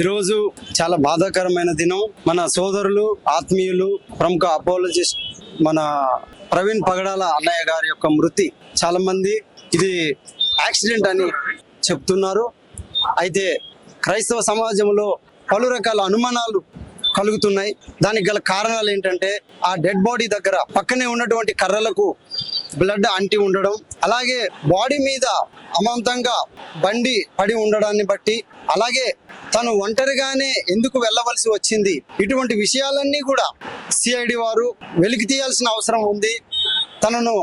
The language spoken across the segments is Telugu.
ఈరోజు చాలా బాధాకరమైన దినం. మన సోదరులు ఆత్మీయులు ప్రముఖ అపోలజిస్ట్ మన ప్రవీణ్ పగడాల అన్నయ్య గారి యొక్క మృతి చాలా మంది ఇది యాక్సిడెంట్ అని చెప్తున్నారు. అయితే క్రైస్తవ సమాజంలో పలు రకాల అనుమానాలు కలుగుతున్నాయి. దానికి గల కారణాలు ఏంటంటే ఆ డెడ్ బాడీ దగ్గర పక్కనే ఉన్నటువంటి కర్రలకు బ్లడ్ అంటి ఉండడం అలాగే బాడీ మీద అమాంతంగా బండి పడి ఉండడాన్ని బట్టి అలాగే తను ఒంటరిగానే ఎందుకు వెళ్ళవలసి వచ్చింది ఇటువంటి విషయాలన్నీ కూడా సిఐడి వారు వెలికి తీయాల్సిన అవసరం ఉంది. తనను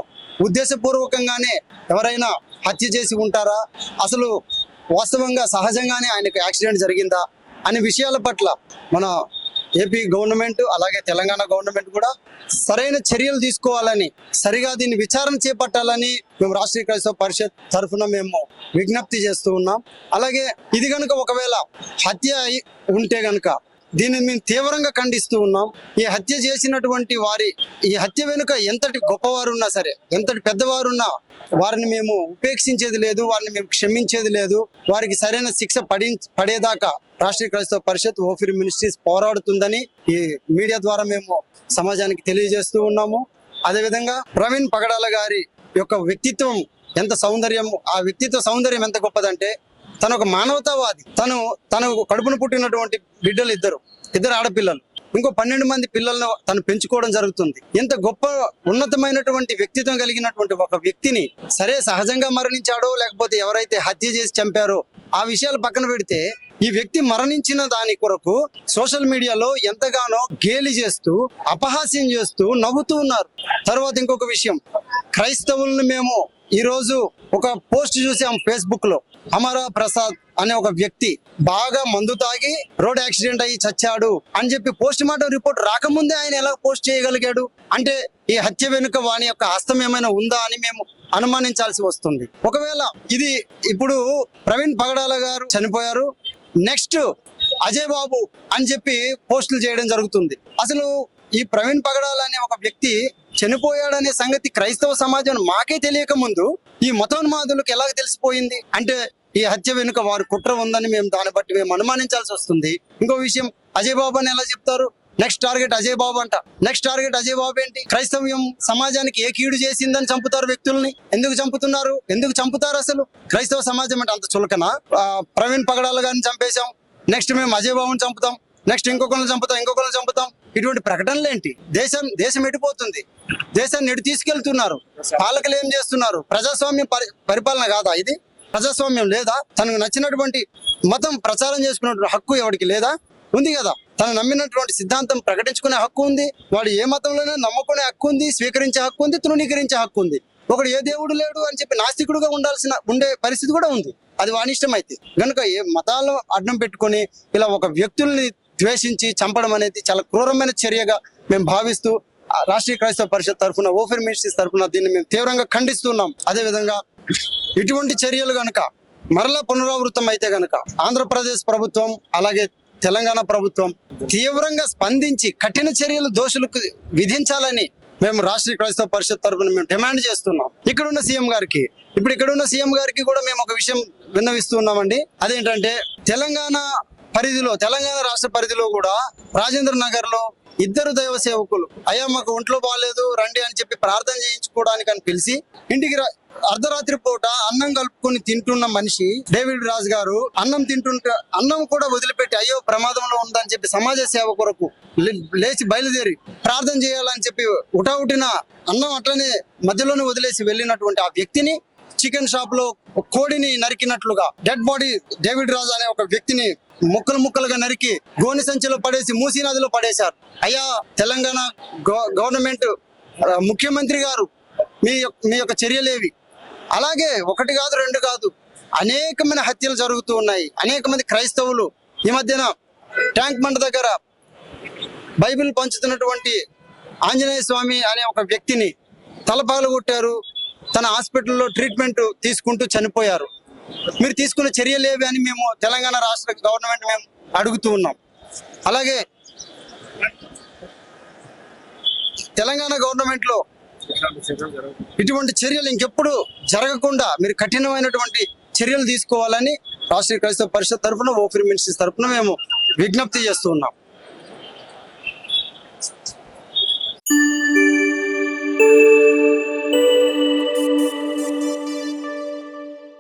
ఉద్దేశపూర్వకంగానే ఎవరైనా హత్య చేసి ఉంటారా? అసలు వాస్తవంగా సహజంగానే ఆయనకు యాక్సిడెంట్ జరిగిందా? అనే విషయాల పట్ల మన ఏపీ గవర్నమెంట్ అలాగే తెలంగాణ గవర్నమెంట్ కూడా సరైన చర్యలు తీసుకోవాలని సరిగా దీన్ని విచారణ చేపట్టాలని మేము రాష్ట్రీయ క్రైస్తవ పరిషత్ తరఫున మేము విజ్ఞప్తి చేస్తూ ఉన్నాం. అలాగే ఇది కనుక ఒకవేళ హత్య అయి ఉంటే గనుక దీన్ని మేము తీవ్రంగా ఖండిస్తూ ఉన్నాం. ఈ హత్య చేసినటువంటి వారి ఈ హత్య వెనుక ఎంతటి గొప్పవారు ఉన్నా సరే ఎంతటి పెద్దవారున్నా వారిని మేము ఉపేక్షించేది లేదు వారిని మేము క్షమించేది లేదు. వారికి సరైన శిక్ష పడి పడేదాకా రాష్ట్రీయ క్రైస్తవ పరిషత్ ఓఫిర్ మినిస్ట్రీస్ పోరాడుతుందని ఈ మీడియా ద్వారా మేము సమాజానికి తెలియజేస్తూ ఉన్నాము. అదేవిధంగా ప్రవీణ్ పగడాల గారి యొక్క వ్యక్తిత్వం ఎంత సౌందర్యం ఆ వ్యక్తిత్వ సౌందర్యం ఎంత గొప్పదంటే తను ఒక మానవతావాది. తను తను కడుపును పుట్టినటువంటి బిడ్డలు ఇద్దరు ఇద్దరు ఆడపిల్లలు. ఇంకో పన్నెండు మంది పిల్లలను తను పెంచుకోవడం జరుగుతుంది. ఎంత గొప్ప ఉన్నతమైనటువంటి వ్యక్తిత్వం కలిగినటువంటి ఒక వ్యక్తిని సరే సహజంగా మరణించాడో లేకపోతే ఎవరైతే హత్య చేసి చంపారో ఆ విషయాలు పక్కన పెడితే ఈ వ్యక్తి మరణించిన దాని కొరకు సోషల్ మీడియాలో ఎంతగానో గేలి చేస్తూ అపహాస్యం చేస్తూ నవ్వుతూ ఉన్నారు. తర్వాత ఇంకొక విషయం. క్రైస్తవుల్ని మేము ఈరోజు ఒక పోస్ట్ చూసాం ఫేస్బుక్లో అమరా ప్రసాద్ అనే ఒక వ్యక్తి బాగా మందు తాగి రోడ్ యాక్సిడెంట్ అయ్యి చచ్చాడు అని చెప్పి పోస్ట్ మార్టం రిపోర్ట్ రాకముందే ఆయన ఎలా పోస్ట్ చేయగలిగాడు? అంటే ఈ హత్య వెనుక వాని యొక్క హస్తం ఏమైనా ఉందా అని మేము అనుమానించాల్సి వస్తుంది. ఒకవేళ ఇది ఇప్పుడు ప్రవీణ్ పగడాల గారు చనిపోయారు. నెక్స్ట్ అజయ్ బాబు అని చెప్పి పోస్టులు చేయడం జరుగుతుంది. అసలు ఈ ప్రవీణ్ పగడాల అనే ఒక వ్యక్తి చనిపోయాడనే సంగతి క్రైస్తవ సమాజం మాకే తెలియక ముందు ఈ మతోన్మాదులకు ఎలాగ తెలిసిపోయింది? అంటే ఈ హత్య వెనుక వారు కుట్ర ఉందని మేము దాన్ని బట్టి మేము అనుమానించాల్సి వస్తుంది. ఇంకో విషయం అజయ్ బాబు అని ఎలా చెప్తారు? నెక్స్ట్ టార్గెట్ అజయ్ బాబు అంట. నెక్స్ట్ టార్గెట్ అజయ్ బాబు ఏంటి? క్రైస్తవ్యం సమాజానికి ఏ కీడు చేసిందని చంపుతారు వ్యక్తుల్ని? ఎందుకు చంపుతున్నారు? ఎందుకు చంపుతారు అసలు? క్రైస్తవ సమాజం అంటే అంత చులకనా? ప్రవీణ్ పగడాల గారిని చంపేశాం. నెక్స్ట్ మేము అజయ్ బాబుని చంపుతాం. నెక్స్ట్ ఇంకొకరిని చంపుతాం ఇంకొకరిని చంపుతాం. ఇటువంటి ప్రకటనలు ఏంటి? దేశం దేశం ఎడిపోతుంది దేశాన్ని ఎటు తీసుకెళ్తున్నారు? పాలకులు ఏం చేస్తున్నారు? ప్రజాస్వామ్యం పరి- పరిపాలన కాదా ఇది? ప్రజాస్వామ్యం లేదా? తనకు నచ్చినటువంటి మతం ప్రచారం చేసుకునే హక్కు ఎవరికి లేదా? ఉంది కదా. తను నమ్మినటువంటి సిద్ధాంతం ప్రకటించుకునే హక్కు ఉంది. వాడు ఏ మతంలోనే నమ్ముకునే హక్కు ఉంది స్వీకరించే హక్కు ఉంది తృణీకరించే హక్కు ఉంది. ఒకడు ఏ దేవుడు లేడు అని చెప్పి నాస్తికుడుగా ఉండాల్సిన ఉండే పరిస్థితి కూడా ఉంది. అది వాని ఇష్టం అయితే కనుక ఏ మతాలను అడ్డం పెట్టుకొని ఇలా ఒక వ్యక్తుల్ని ద్వేషించి చంపడం అనేది చాలా క్రూరమైన చర్యగా మేము భావిస్తూ ఆ రాష్ట్రీయ క్రైస్తవ పరిషత్ తరఫున ఓఫర్ మినిస్ట్రీస్ తరఫున దీన్ని మేము తీవ్రంగా ఖండిస్తున్నాం. అదే విధంగా ఇటువంటి చర్యలు గనక మరలా పునరావృతం అయితే గనక ఆంధ్రప్రదేశ్ ప్రభుత్వం అలాగే తెలంగాణ ప్రభుత్వం తీవ్రంగా స్పందించి కఠిన చర్యలు దోషులకు విధించాలని మేము రాష్ట్రీయ క్రైస్తవ పరిషత్ తరఫున మేము డిమాండ్ చేస్తున్నాం. ఇక్కడున్న సీఎం గారికి ఇప్పుడు ఇక్కడున్న సీఎం గారికి కూడా మేము ఒక విషయం విన్నవిస్తున్నామండి అదేంటంటే తెలంగాణ పరిధిలో తెలంగాణ రాష్ట్ర పరిధిలో కూడా రాజేంద్ర నగర్లో ఇద్దరు దైవ సేవకులు అయ్యా మాకు ఒంట్లో బాగాలేదు రండి అని చెప్పి ప్రార్థన చేయించుకోవడానికి అని పిలిచి ఇంటికి రా- అర్ధరాత్రి పూట అన్నం కలుపుకొని తింటున్న మనిషి డేవిడ్ రాజ్ గారు అన్నం తింటుంటే అన్నం కూడా వదిలిపెట్టి అయ్యో ప్రమాదంలో ఉందని చెప్పి సమాజ సేవ కొరకు లేచి బయలుదేరి ప్రార్థన చేయాలని చెప్పి ఉటావుటిన అన్నం అట్లనే మధ్యలోనే వదిలేసి వెళ్ళినటువంటి ఆ వ్యక్తిని చికెన్ షాప్లో కోడిని నరికినట్లుగా డెడ్ బాడీ డేవిడ్ రాజు అనే ఒక వ్యక్తిని ముక్కలు ముక్కలుగా నరికి గోని సంచిలో పడేసి మూసీ నదిలో పడేశారు. అయ్యా తెలంగాణ గవర్నమెంట్ ముఖ్యమంత్రి గారు మీ యొక్క మీ యొక్క చర్యలేవి. అలాగే ఒకటి కాదు రెండు కాదు అనేకమైన హత్యలు జరుగుతూ ఉన్నాయి. అనేక మంది క్రైస్తవులు ఈ మధ్యన ట్యాంక్ బండ్ దగ్గర బైబిల్ పంచుతున్నటువంటి ఆంజనేయ స్వామి అనే ఒక వ్యక్తిని తలపాలు కొట్టారు. తన హాస్పిటల్లో ట్రీట్మెంట్ తీసుకుంటూ చనిపోయారు. మీరు తీసుకున్న చర్యలు ఏవి అని మేము తెలంగాణ రాష్ట్ర గవర్నమెంట్ మేము అడుగుతూ ఉన్నాం. అలాగే తెలంగాణ గవర్నమెంట్లో ఇటువంటి చర్యలు ఇంకెప్పుడు జరగకుండా మీరు కఠినమైనటువంటి చర్యలు తీసుకోవాలని రాష్ట్రీయ క్రైస్తవ పరిషత్ తరఫున ఓఫ్రీ మినిస్ట్రీస్ తరఫున మేము విజ్ఞప్తి చేస్తూ ఉన్నాం.